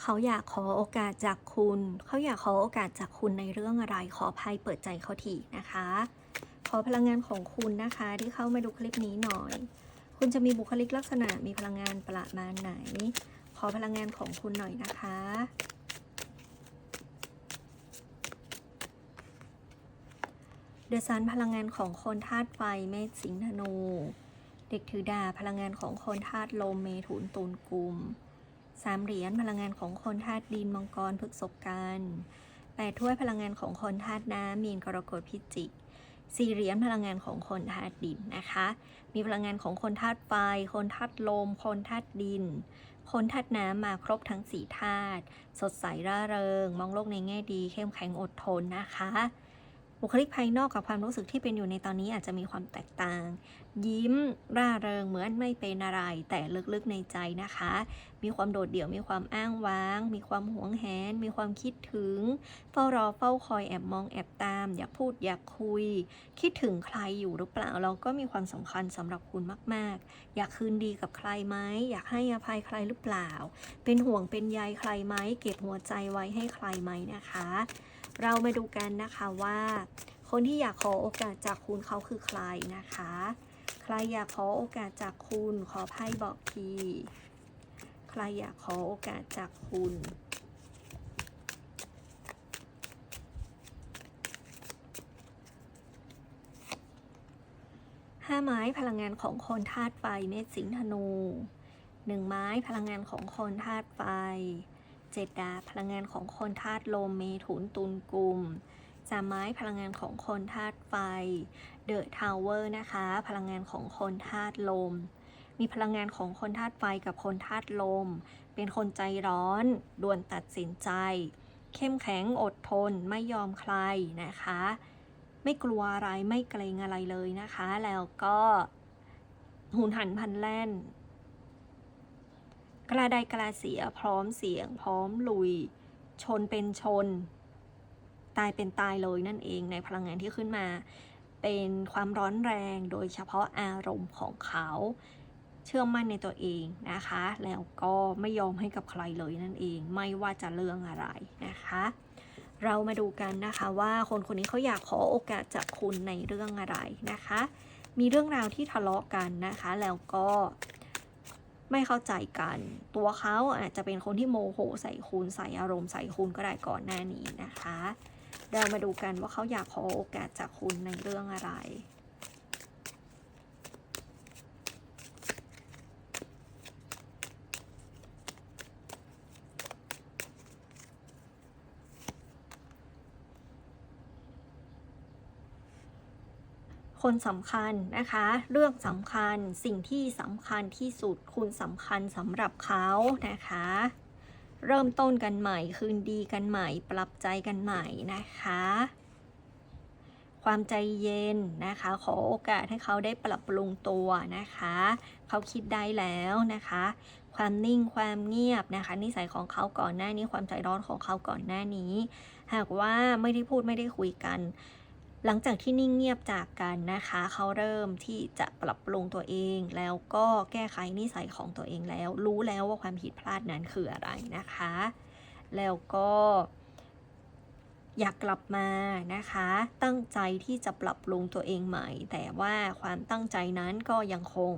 เขาอยากขอโอกาสจากคุณ เขาอยากขอโอกาสจากคุณในเรื่องอะไร ขอภัยเปิดใจเขาทีนะคะ ขอพลังงานของคุณนะคะที่เข้ามาดูคลิปนี้หน่อย คุณจะมีบุคลิกลักษณะมีพลังงานประมาณไหน ขอพลังงานของคุณหน่อยนะคะเดอะซันพลังงานของคนธาตุไฟเมษสิงห์ธนู เด็กถือดาพลังงานของคนธาตุลมเมถุนตุลกุม สามเหรียญพลังงานของคนธาตุดินมังกรพฤกษกันแปดถ้วยพลังงานของคนธาตุน้ำมีนกรกฎพิจิกสี่เหรียญพลังงานของคนธาตุดินนะคะ มีพลังงานของคนธาตุไฟ คนธาตุลม คนธาตุดิน คนธาตุน้ำมาครบทั้งสี่ธาตุ สดใสร่าเริง มองโลกในแง่ดี เข้มแข็งอดทนนะคะ บุคลิกภายนอกกับความรู้สึกที่เป็นอยู่ในตอนนี้อาจจะมีความแตกต่าง ยิ้มร่าเริงเหมือนไม่เป็นอะไร แต่ลึกๆในใจนะคะ มีความโดดเดี่ยวมีความอ้างว้าง มีความหวงแหน มีความคิดถึง เฝ้ารอเฝ้าคอยแอบมองแอบตาม อยากพูดอยากคุย คิดถึงใครอยู่หรือเปล่าเราก็มีความสำคัญสำหรับคุณมาก ๆ อยากคืนดีกับใครไหมอยากให้อภัยใครหรือเปล่า เป็นห่วงเป็นใยใครไหมเก็บหัวใจไว้ให้ใครไหมนะคะ เรามาดูกันนะคะว่า คนที่อยากขอโอกาสจากคุณเขาคือใครนะคะ ใครอยากขอโอกาสจากคุณขอไพ่บอกทีใครอยากขอโอกาสจากคุณห้าไม้พลังงานของคนธาตุไฟเมษสิงห์ธนูหนึ่งไม้พลังงานของคนธาตุไฟ เจ็ดดาพลังงานของคนธาตุลมเมถุนตุลกุมสามไม้พลังงานของคนธาตุไฟ เดอะทาวเวอร์นะคะ พลังงานของคนธาตุลม มีพลังงานของคนธาตุไฟกับคนธาตุลม เป็นคนใจร้อน ด่วนตัดสินใจ เข้มแข็งอดทนไม่ยอมใครนะคะ ไม่กลัวอะไรไม่เกรงอะไรเลยนะคะ แล้วก็ หุนหันพลันแล่น กระไดกระเสียพร้อมเสียง พร้อมลุย ชนเป็นชน ตายเป็นตายเลยนั่นเองในพลังงานที่ขึ้นมา เป็นความร้อนแรงโดยเฉพาะอารมณ์ของเขา เชื่อมั่นในตัวเองนะคะ แล้วก็ไม่ยอมให้กับใครเลยนั่นเอง ไม่ว่าจะเรื่องอะไรนะคะ เรามาดูกันนะคะว่าคนคนนี้เขาอยากขอโอกาสจากคุณในเรื่องอะไรนะคะ มีเรื่องราวที่ทะเลาะกันนะคะ แล้วก็ ไม่เข้าใจกัน ตัวเขาอาจจะเป็นคนที่โมโหใส่คุณใส่อารมณ์ใส่คุณก็ได้ก่อนหน้านี้นะคะ เรามาดูกันว่าเขาอยากขอโอกาสจากคุณในเรื่องอะไร คนสำคัญนะคะ เรื่องสำคัญสิ่งที่สำคัญที่สุดคุณสำคัญสำหรับเขานะคะ เริ่มต้นกันใหม่คืนดีกันใหม่ ปรับใจกันใหม่นะคะ ความใจเย็นนะคะ ขอโอกาสให้เขาได้ปรับปรุงตัวนะคะ เขาคิดได้แล้วนะคะ ความนิ่งความเงียบนะคะ นิสัยของเขาก่อนหน้านี้ความใจร้อนของเขาก่อนหน้านี้ หากว่าไม่ได้พูดไม่ได้คุยกัน หลังจากที่นิ่งเงียบจากกันนะคะ เขาเริ่มที่จะปรับปรุงตัวเอง แล้วก็แก้ไขนิสัยของตัวเองแล้ว รู้แล้วว่าความผิดพลาดนั้นคืออะไรนะคะ แล้วก็อยากกลับมานะคะ ตั้งใจที่จะปรับปรุงตัวเองใหม่ แต่ว่าความตั้งใจนั้นก็ยังคง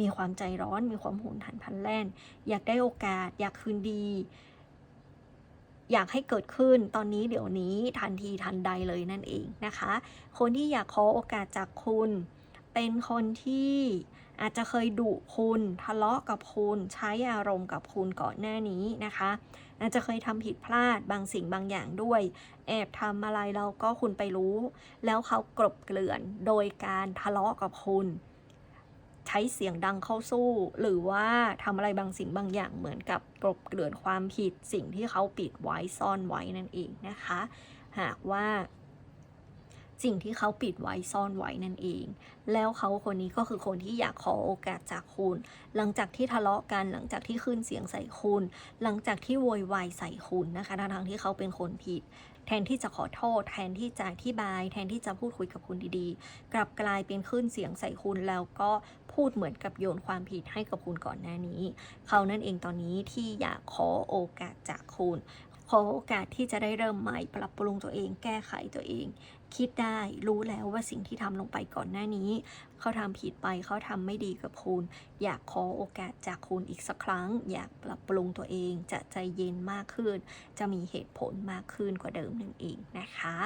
มีความใจร้อน มีความหุนหันพลันแล่น อยากได้โอกาส อยากคืนดี อยากให้เกิดขึ้นตอนนี้เดี๋ยวนี้ทันทีทันใดเลยนั่นเองนะคะ คนที่อยากขอโอกาสจากคุณ เป็นคนที่อาจจะเคยดุคุณทะเลาะกับคุณใช้อารมณ์กับคุณก่อนหน้านี้นะคะ อาจจะเคยทำผิดพลาดบางสิ่งบางอย่างด้วย แอบทำอะไรเราก็คุณไปรู้ แล้วเขากลบเกลื่อนโดยการทะเลาะกับคุณ ใช้เสียงดังเข้าสู้ หรือว่าทำอะไรบางสิ่งบางอย่างเหมือนกับกลบเกลื่อนความผิดสิ่งที่เขาปิดไว้ซ่อนไว้นั่นเองนะคะ หากว่า สิ่งที่เขาปิดไว้ซ่อนไว้นั่นเอง แล้วเขาคนนี้ก็คือคนที่อยากขอโอกาสจากคุณ หลังจากที่ทะเลาะกันหลังจากที่ขึ้นเสียงใส่คุณ หลังจากที่โวยวายใส่คุณนะคะทั้งที่เขาเป็นคนผิด แทนที่จะขอโทษ แทนที่จะอธิบาย แทนที่จะพูดคุยกับคุณดีๆ กลับกลายเป็นขึ้นเสียงใส่คุณแล้วก็พูดเหมือนกับโยนความผิดให้กับคุณก่อนหน้านี้ เขานั่นเองตอนนี้ที่อยากขอโอกาสจากคุณ ขอโอกาสที่จะได้เริ่มใหม่ปรับปรุงตัวเอง แก้ไขตัวเอง คิดได้รู้แล้วว่าสิ่งที่ทำลงไปก่อนหน้านี้ เขาทำผิดไปเขาทำไม่ดีกับคุณ อยากขอโอกาสจากคุณอีกสักครั้ง อยากปรับปรุงตัวเองจะใจเย็นมากขึ้น จะมีเหตุผลมากขึ้นกว่าเดิมนั่นเองนะคะ